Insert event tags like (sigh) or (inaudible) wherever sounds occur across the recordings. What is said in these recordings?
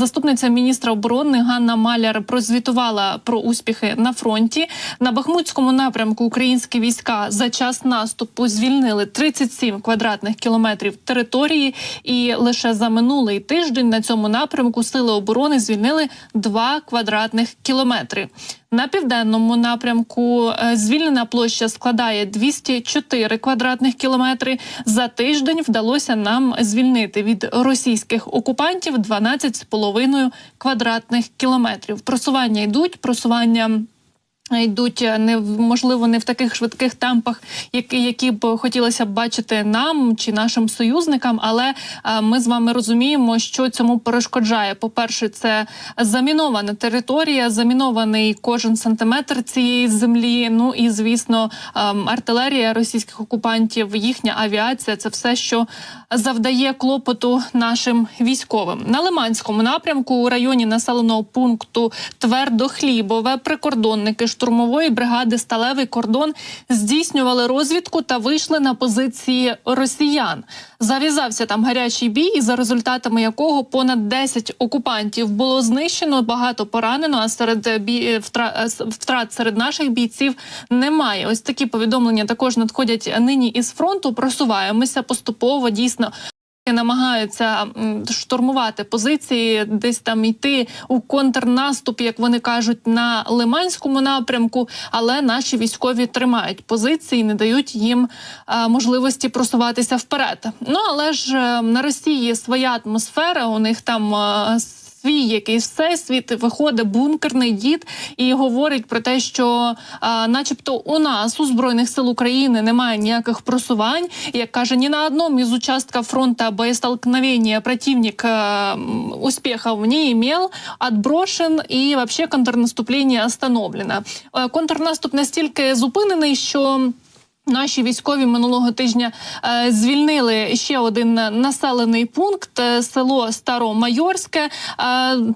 Заступниця міністра оборони Ганна Маляр прозвітувала про успіхи на фронті. На Бахмутському напрямку українські війська за час наступу звільнили 37 квадратних кілометрів території, і лише за минулий тиждень на цьому напрямку сили оборони звільнили 2 квадратних кілометри. На південному напрямку е, звільнена площа складає 204 квадратних кілометри. За тиждень вдалося нам звільнити від російських окупантів 12,5 квадратних кілометрів. Просування йдуть, просування. Йдуть е, не можливо не в таких швидких темпах, які, які б хотілося б бачити нам чи нашим союзникам. Але е, ми з вами розуміємо, що цьому перешкоджає. По перше, це замінована територія, замінований кожен сантиметр цієї землі. Ну і звісно, ем, артилерія російських окупантів, їхня авіація це все, що завдає клопоту нашим військовим на Лиманському напрямку у районі населеного пункту Твердохлібове прикордонники штурмової бригади Сталевий кордон здійснювали розвідку та вийшли на позиції росіян. Зав'язався там гарячий бій, і за результатами якого понад 10 окупантів було знищено, багато поранено. А серед бій е, втрат серед наших бійців немає. Ось такі повідомлення також надходять нині із фронту. Просуваємося поступово дійсно. Намагаються штурмувати позиції, десь там йти у контрнаступ, як вони кажуть, на Лиманському напрямку. Але наші військові тримають позиції, не дають їм е, можливості просуватися вперед. Ну але ж е, на Росії своя атмосфера. У них там е, свій якийсь всесвіт виходить бункерний дід і говорить про те, що, а, начебто, у нас у збройних сил України немає ніяких просувань. Як каже, ні на одному із участків фронту боєстолкновення противник а, м, успехов не имел, отброшен і вообще контрнаступлення остановлено. Е, Контрнаступ настільки зупинений, що Наші військові минулого тижня е, звільнили ще один населений пункт е, село Старомайорське. Е,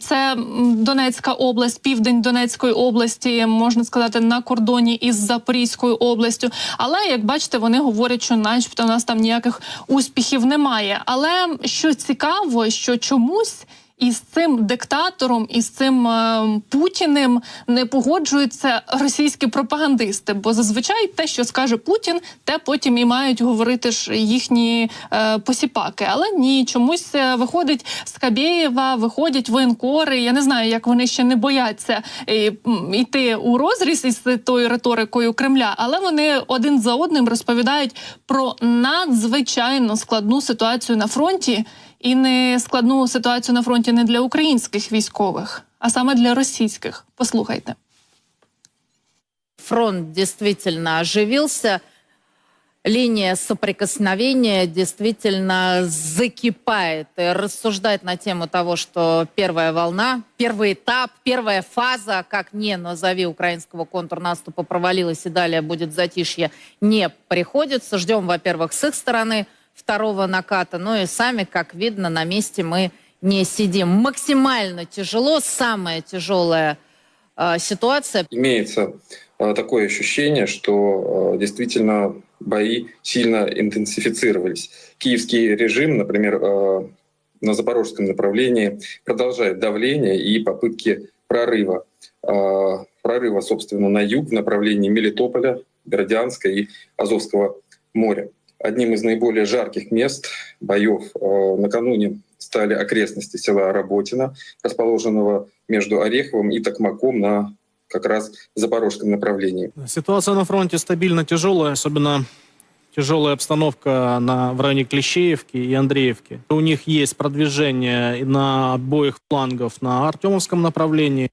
це Донецька область, південь Донецької області, можна сказати, на кордоні із Запорізькою областю. Але як бачите, вони говорять, що, начебто, у нас там ніяких успіхів немає. Але що цікаво, що чомусь. І з цим диктатором, і з цим е, Путіним не погоджуються російські пропагандисти. Бо зазвичай те, що скаже Путін, те потім і мають говорити ж їхні е, посіпаки. Але ні, чомусь е, виходить з Кабєєва, виходять воєнкори. Я не знаю, як вони ще не бояться е, йти у розріз із тою риторикою Кремля, але вони один за одним розповідають про надзвичайно складну ситуацію на фронті і не складну ситуацію на фронті не для українських військових, а саме для російських. Послухайте. фронт действительно оживился, линия соприкосновения действительно закипает и рассуждать на тему того, что первая волна, первый этап, первая фаза, как не назови украинского контрнаступа, провалилась и далее будет затишье, не приходится. Ждем, во-первых, с их стороны второго наката, ну и сами, как видно, на месте мы не сидим. Максимально тяжело, самая тяжелая э, ситуация Имеется э, такое ощущение, что э, действительно бои сильно интенсифицировались. Киевский режим, например, э, на запорожском направлении продолжает давление и попытки прорыва. Э, Прорыва, собственно, на юг в направлении Мелитополя, Бердянска и Азовского моря. Одним из наиболее жарких мест боев э, накануне стали окрестности села Работино, расположенного между Ореховым и Токмаком на как раз запорожском направлении. Ситуация на фронте стабильно тяжелая, особенно тяжелая обстановка на, в районе Клещеевки и Андреевки. У них есть продвижение на обоих флангов на Артемовском направлении.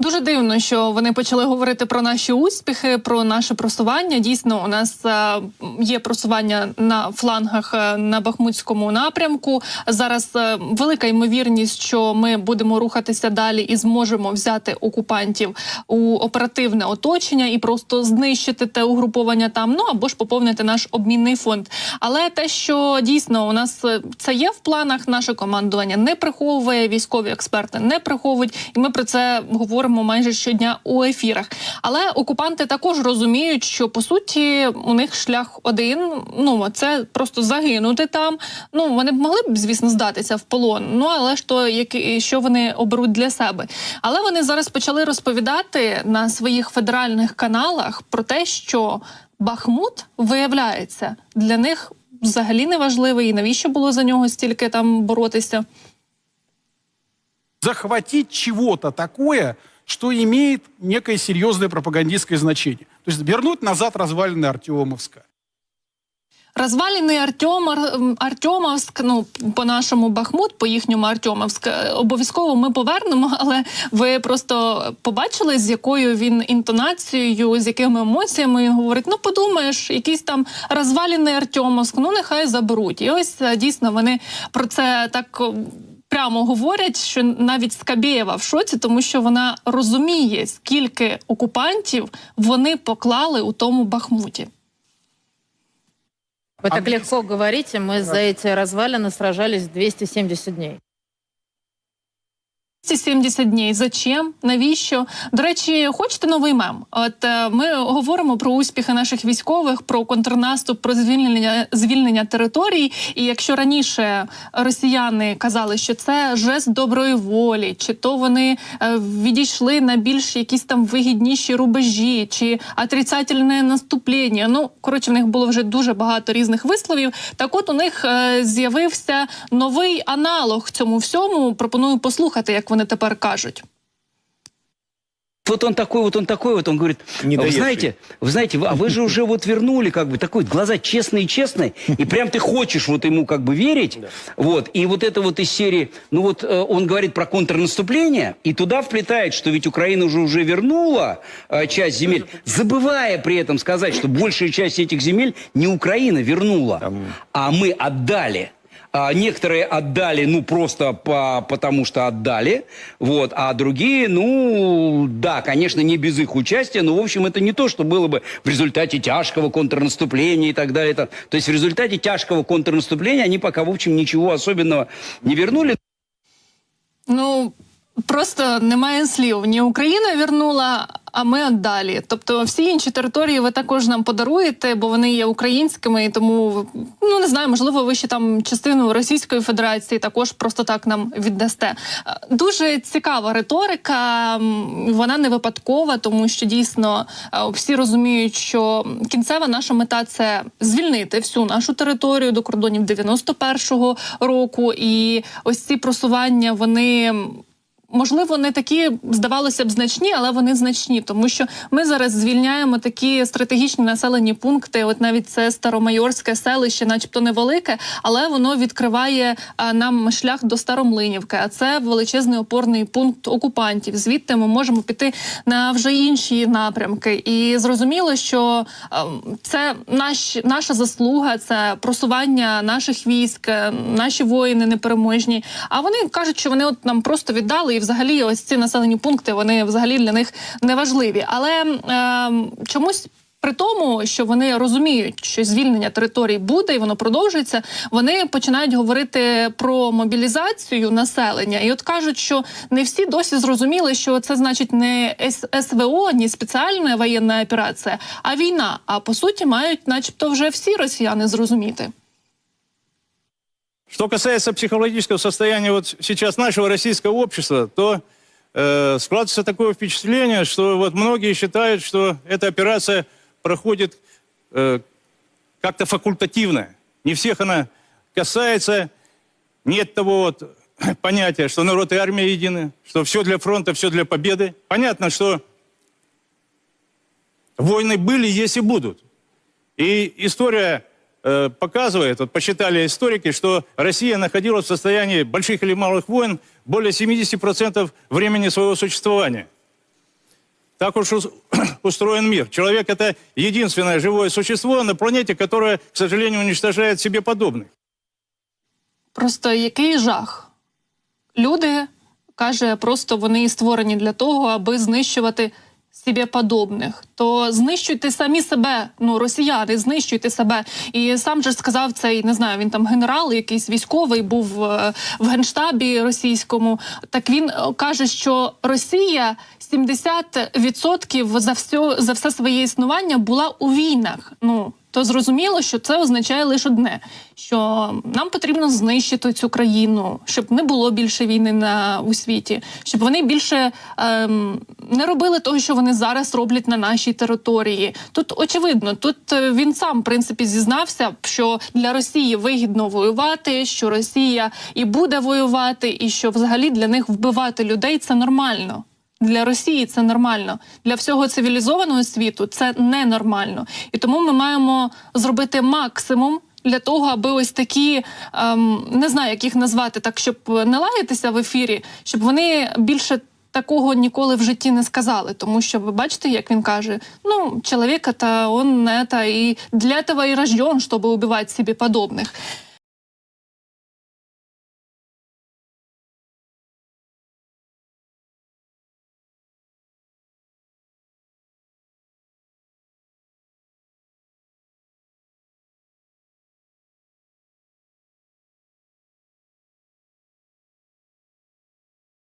Дуже дивно, що вони почали говорити про наші успіхи, про наше просування. Дійсно, у нас е, є просування на флангах е, на Бахмутському напрямку. Зараз е, велика ймовірність, що ми будемо рухатися далі і зможемо взяти окупантів у оперативне оточення і просто знищити те угруповання там. Ну або ж поповнити наш обмінний фонд. Але те, що дійсно у нас це є в планах, наше командування не приховує, військові експерти не приховують, і ми про це говоримо. Говоримо майже щодня у ефірах. Але окупанти також розуміють, що по суті у них шлях один. Ну це просто загинути там. Ну вони б могли б, звісно, здатися в полон. Ну але ж то які що вони оберуть для себе. Але вони зараз почали розповідати на своїх федеральних каналах про те, що Бахмут виявляється для них взагалі не важливий, і навіщо було за нього стільки там боротися. захватить чего-то такое, что имеет некое серьезное пропагандистское значение. То есть вернуть назад развалины Артемовска. Розваліний Артем Артемовськ, ну по нашому Бахмут, по їхньому Артемовськ, е, обов'язково ми повернемо. (laughs) Але ви просто побачили, з якою він інтонацією, з якими емоціями говорить: ну подумаєш, якийсь там розвалений Артемовськ, ну нехай заберуть. І ось е, дійсно вони про це так о, Прямо говорять, що навіть Скабєєва в шоці, тому що вона розуміє, скільки окупантів вони поклали у тому Бахмуті. Вы А так мне- легко говорите, мы за эти развалины сражались 270 дней. 270 днів. Зачем? Навіщо? До речі, хочете новий мем? От е, ми говоримо про успіхи наших військових, про контрнаступ, про звільнення звільнення територій. І якщо раніше росіяни казали, що це жест доброї волі, чи то вони е, відійшли на більш якісь там вигідніші рубежі, чи отрицательне наступлення. Ну коротше, в них було вже дуже багато різних висловів. Так, от у них е, з'явився новий аналог цьому всьому. Пропоную послухати, як вони тепер кажуть. Вот он такой, вот он такой, вот он говорит, вы Недоевший. знаете, вы знаете, вы- а вы же (laughs) уже вот вернули, как бы, такой, глаза честные-честные, и прям ты хочешь вот ему как бы верить, вот, и вот это вот из серии, ну вот э, он говорит про контрнаступление, и туда вплетает, что ведь Украина уже уже вернула э, часть земель, забывая при этом сказать, что большая часть этих земель не Украина вернула, а мы отдали. А некоторые отдали, ну, просто по, потому что отдали, вот, а другие, ну, да, конечно, не без их участия, но, в общем, это не то, что было бы в результате тяжкого контрнаступления и так далее. там. То есть в результате тяжкого контрнаступления они пока, в общем, ничего особенного не вернули. Ну просто немає слів. Ні Україна вернула, а ми далі. Тобто, всі інші території ви також нам подаруєте, бо вони є українськими, і тому ну не знаю, можливо, ви ще там частину Російської Федерації також просто так нам віддасте. Е, Дуже цікава риторика. Вона не випадкова, тому що дійсно е, всі розуміють, що кінцева наша мета це звільнити всю нашу територію до кордонів 91-го року. І ось ці просування вони. Можливо, не такі здавалося б значні, але вони значні, тому що ми зараз звільняємо такі стратегічні населені пункти. От навіть це старомайорське селище, начебто невелике, але воно відкриває нам шлях до Старомлинівки. А це величезний опорний пункт окупантів. Звідти ми можемо піти на вже інші напрямки. І зрозуміло, що це наш, наша заслуга, це просування наших військ, е, наші воїни непереможні. А вони кажуть, що вони от нам просто віддали, і взагалі ось ці населені пункти вони взагалі для них не важливі. Але е, чомусь. При тому, що вони розуміють, що звільнення територій буде і воно продовжується, вони починають говорити про мобілізацію населення, і от кажуть, що не всі досі зрозуміли, що це значить не СВО, ні спеціальна воєнна операція, а війна. А по суті, мають, начебто, вже всі росіяни зрозуміти. Что касается психологического состояния вот сейчас нашего российского общества, то э, складывается такое впечатление, что вот многие считают, что эта операция проходит э, как-то факультативно. Не всех она касается. Нет того вот (clears throat) понятия, что народ и армия едины, что все для фронта, все для победы. Понятно, что войны были, есть и будут. И история э, показывает, вот посчитали историки, что Россия находилась в состоянии больших или малых войн более 70% времени своего существования. Так уж ус- (clears throat) устроен мир. Человек – это единственное живое существо на планете, которое, к сожалению, уничтожает себе подобных. Просто який жах. Люди, каже, просто вони створені для того, аби знищувати собі подобних, то знищуйте самі себе. Ну, росіяни, знищуйте себе. І сам же сказав цей, не знаю, він там генерал, якийсь військовий був е, в генштабі російському. Так він е, каже, що Росія 70% за все за все своє існування була у війнах. Ну то зрозуміло, що це означає лише одне: що нам потрібно знищити цю країну, щоб не було більше війни на у світі, щоб вони більше ем, не робили того, що вони зараз роблять на нашій території. Тут очевидно, тут е, він сам в принципі зізнався, що для Росії вигідно воювати, що Росія і буде воювати, і що взагалі для них вбивати людей це нормально. Для Росії це нормально. Для всього цивілізованого світу це ненормально. І тому ми маємо зробити максимум для того, аби ось такі ем, не знаю, як їх назвати, так щоб не лаятися в ефірі, щоб вони більше. Такого ніколи в житті не сказали, тому що ви бачите, як він каже: ну, чоловіка, та он не та і для того і рожден, щоб убивати собі подобних.